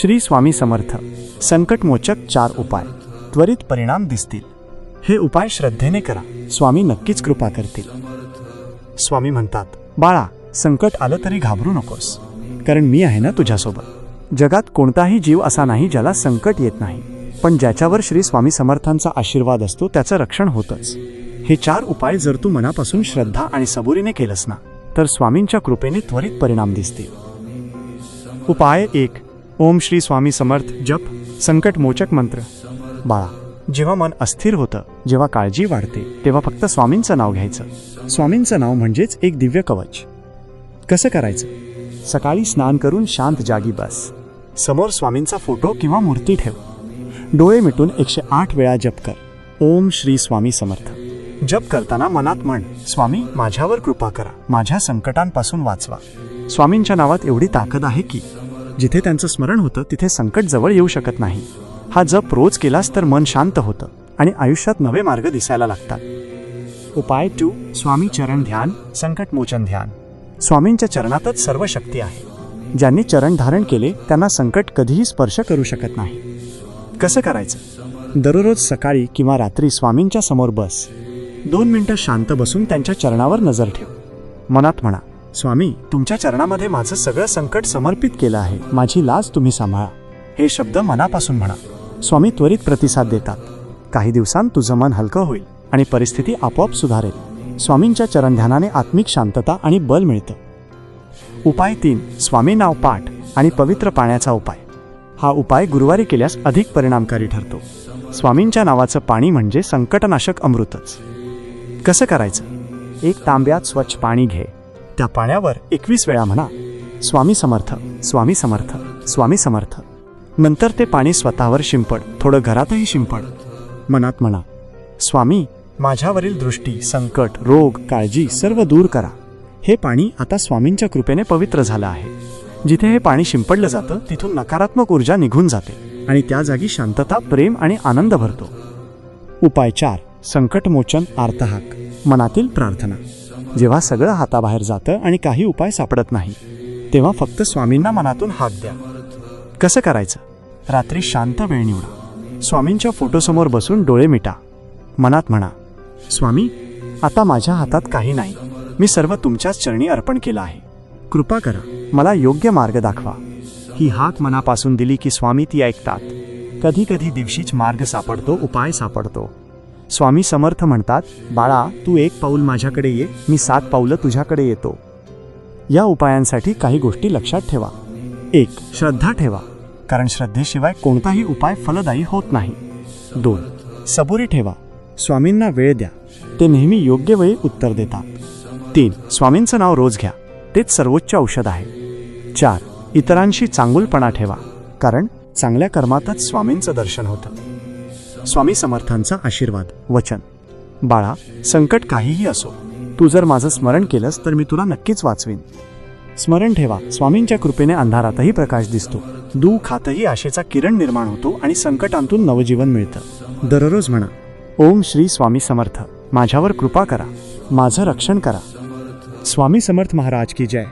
श्री स्वामी समर्थ. संकटमोचक चार उपाय. त्वरित परिणाम दिसतील. हे उपाय श्रद्धेने करा. स्वामी नक्कीच कृपा करतील. स्वामी म्हणतात बाळा संकट आलं तरी घाबरू नकोस. कारण मी आहे ना तुझ्यासोबत. जगात कोणताही जीव असा नाही ज्याला संकट येत नाही. पण ज्याच्यावर श्री स्वामी समर्थांचा आशीर्वाद असतो त्याचं रक्षण होतंच. हे चार उपाय जर तू मनापासून श्रद्धा आणि सबुरीने केलंस ना तर स्वामींच्या कृपेने त्वरित परिणाम दिसतील. उपाय एक ओम श्री स्वामी समर्थ जप संकट मोचक मंत्र. बाळा जेव्हा मन अस्थिर होतं जेव्हा काळजी वाढते तेव्हा फक्त स्वामींचं नाव घ्यायचं. स्वामींचं नाव म्हणजेच एक दिव्य कवच. कसं करायचं? सकाळी स्नान करून शांत जागी बस. समोर स्वामींचा फोटो किंवा मूर्ती ठेव. डोळे मिटून एकशे आठ वेळा जप कर. ओम श्री स्वामी समर्थ. जप करताना मनात म्हण स्वामी माझ्यावर कृपा करा. माझ्या संकटांपासून वाचवा. स्वामींच्या नावात एवढी ताकद आहे की जिथे त्यांचं स्मरण होतं तिथे संकट जवळ येऊ शकत नाही. हा जप रोज केलास तर मन शांत होतं आणि आयुष्यात नवे मार्ग दिसायला लागतात. उपाय टू स्वामी चरण ध्यान संकट मोचन ध्यान. स्वामींच्या चरणातच सर्व शक्ती आहे. ज्यांनी चरण धारण केले त्यांना संकट कधीही स्पर्श करू शकत नाही. कसं करायचं? दररोज सकाळी किंवा रात्री स्वामींच्या समोर बस. दोन मिनिटं शांत बसून त्यांच्या चरणावर नजर ठेव. मनात म्हणा स्वामी तुमच्या चरणामध्ये माझं सगळं संकट समर्पित केलं आहे. माझी लाज तुम्ही सांभाळा. हे शब्द मनापासून म्हणा. स्वामी त्वरित प्रतिसाद देतात. काही दिवसांत तुझं मन हलकं होईल आणि परिस्थिती आपोआप सुधारेल. स्वामींच्या चरणध्यानाने आत्मिक शांतता आणि बल मिळतं. उपाय तीन. स्वामी नाव पाठ आणि पवित्र पाण्याचा उपाय. हा उपाय गुरुवारी केल्यास अधिक परिणामकारी ठरतो. स्वामींच्या नावाचं पाणी म्हणजे संकटनाशक अमृतच. कसं करायचं? एक तांब्यात स्वच्छ पाणी घे. त्या पाण्यावर एकवीस वेळा म्हणा स्वामी समर्थ स्वामी समर्थ स्वामी समर्थ. नंतर ते पाणी स्वतःवर शिंपड थोडं घरातही शिंपड. मनात म्हणा स्वामी माझ्यावरील दृष्टी संकट रोग काळजी सर्व दूर करा. हे पाणी आता स्वामींच्या कृपेने पवित्र झालं आहे. जिथे हे पाणी शिंपडलं जातं तिथून नकारात्मक ऊर्जा निघून जाते आणि त्या जागी शांतता प्रेम आणि आनंद भरतो. उपाय चार संकटमोचन आर्तहाक मनातील प्रार्थना. जेव्हा सगळं हाताबाहेर जातं आणि काही उपाय सापडत नाही तेव्हा फक्त स्वामींना मनातून हात द्या. कसं करायचं? रात्री शांत वेळ निवडा. स्वामींच्या फोटोसमोर बसून डोळे मिटा. मनात म्हणा स्वामी आता माझ्या हातात काही नाही. मी सर्व तुमच्याच चरणी अर्पण केलं आहे. कृपा करा मला योग्य मार्ग दाखवा. ही हाक मनापासून दिली की स्वामी ती ऐकतात. कधी कधी दिवशीच मार्ग सापडतो उपाय सापडतो. स्वामी समर्थ म्हणतात बाळा तू एक पाऊल माझ्याकडे ये मी सात पाऊलं तुझ्याकडे येतो. या उपायांसाठी काही गोष्टी लक्षात ठेवा. एक श्रद्धा ठेवा कारण श्रद्धेशिवाय कोणताही उपाय फलदायी होत नाही. दोन सबुरी ठेवा स्वामींना वेळ द्या ते नेहमी योग्य वेळी उत्तर देतात. तीन स्वामींचं नाव रोज घ्या तेच सर्वोच्च औषध आहे. चार इतरांशी चांगुलपणा ठेवा कारण चांगल्या कर्मातच स्वामींचं दर्शन होतं. स्वामी समर्थांचा आशीर्वाद. वचन. बाळा संकट काहीही असो तू जर माझं स्मरण केलंस तर मी तुला नक्कीच वाचवीन. स्मरण ठेवा स्वामींच्या कृपेने अंधारातही प्रकाश दिसतो. दुःखातही आशेचा किरण निर्माण होतो आणि संकटांतून नवजीवन मिळतं. दररोज म्हणा ओम श्री स्वामी समर्थ माझ्यावर कृपा करा माझं रक्षण करा. स्वामी समर्थ महाराज की जय.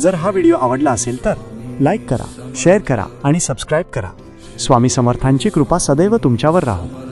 जर हा व्हिडिओ आवडला असेल तर लाईक करा शेअर करा आणि सबस्क्राईब करा. स्वामी समर्थांची कृपा सदैव तुमच्यावर राहो.